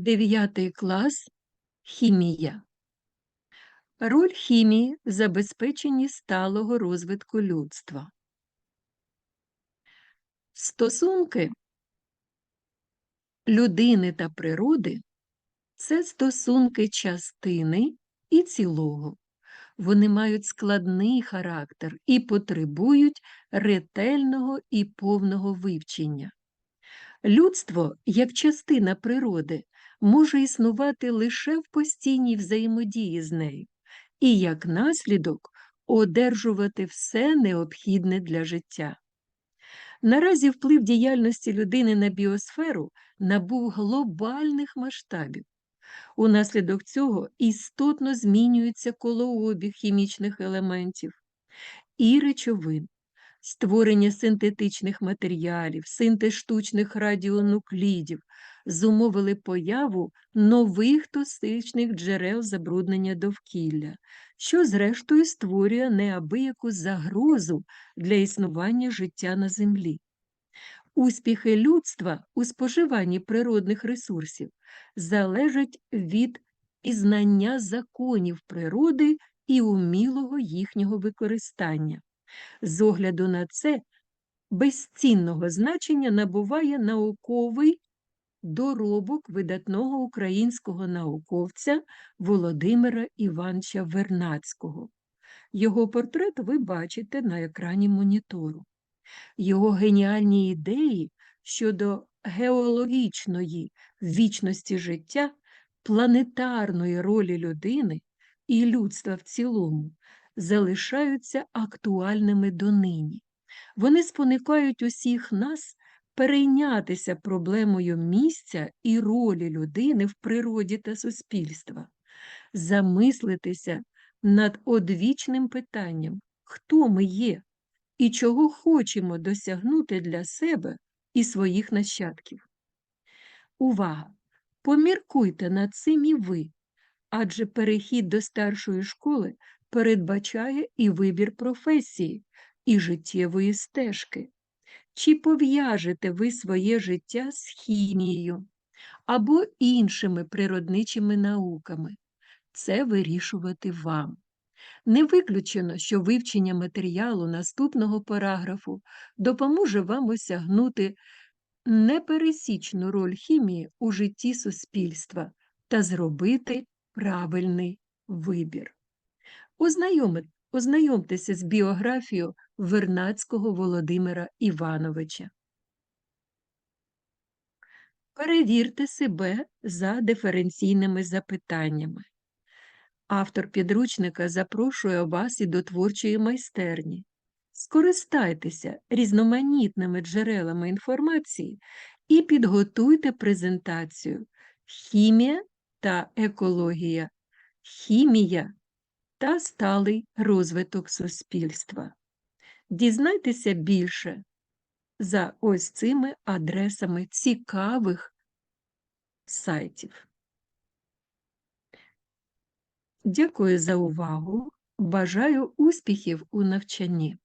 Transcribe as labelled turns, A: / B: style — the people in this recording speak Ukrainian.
A: Дев'ятий клас Хімія. Роль хімії в забезпеченні сталого розвитку людства. Стосунки людини та природи це стосунки частини і цілого. Вони мають складний характер і потребують ретельного і повного вивчення. Людство, як частина природи, може існувати лише в постійній взаємодії з нею, і як наслідок одержувати все необхідне для життя. Наразі вплив діяльності людини на біосферу набув глобальних масштабів. Унаслідок цього істотно змінюється колообіг хімічних елементів і речовин, створення синтетичних матеріалів, синтез штучних радіонуклідів зумовили появу нових токсичних джерел забруднення довкілля, що, зрештою, створює неабияку загрозу для існування життя на землі. Успіхи людства у споживанні природних ресурсів залежать від пізнання законів природи і умілого їхнього використання. З огляду на це безцінного значення набуває науковий доробок видатного українського науковця Володимира Івановича Вернацького. Його портрет ви бачите на екрані монітору. Його геніальні ідеї щодо геологічної вічності життя, планетарної ролі людини і людства в цілому залишаються актуальними донині. Вони спонукають усіх нас перейнятися проблемою місця і ролі людини в природі та суспільства, замислитися над одвічним питанням, хто ми є і чого хочемо досягнути для себе і своїх нащадків. Увага! Поміркуйте над цим і ви, адже перехід до старшої школи передбачає і вибір професії, і життєвої стежки. Чи пов'яжете ви своє життя з хімією або іншими природничими науками? Це вирішувати вам. Не виключено, що вивчення матеріалу наступного параграфу допоможе вам осягнути непересічну роль хімії у житті суспільства та зробити правильний вибір. Ознайомтеся з біографією Вернацького Володимира Івановича. Перевірте себе за диференційними запитаннями. Автор підручника запрошує вас і до творчої майстерні. Скористайтеся різноманітними джерелами інформації і підготуйте презентацію Хімія та екологія, хімія та сталий розвиток суспільства. Дізнайтеся більше за ось цими адресами цікавих сайтів. Дякую за увагу. Бажаю успіхів у навчанні.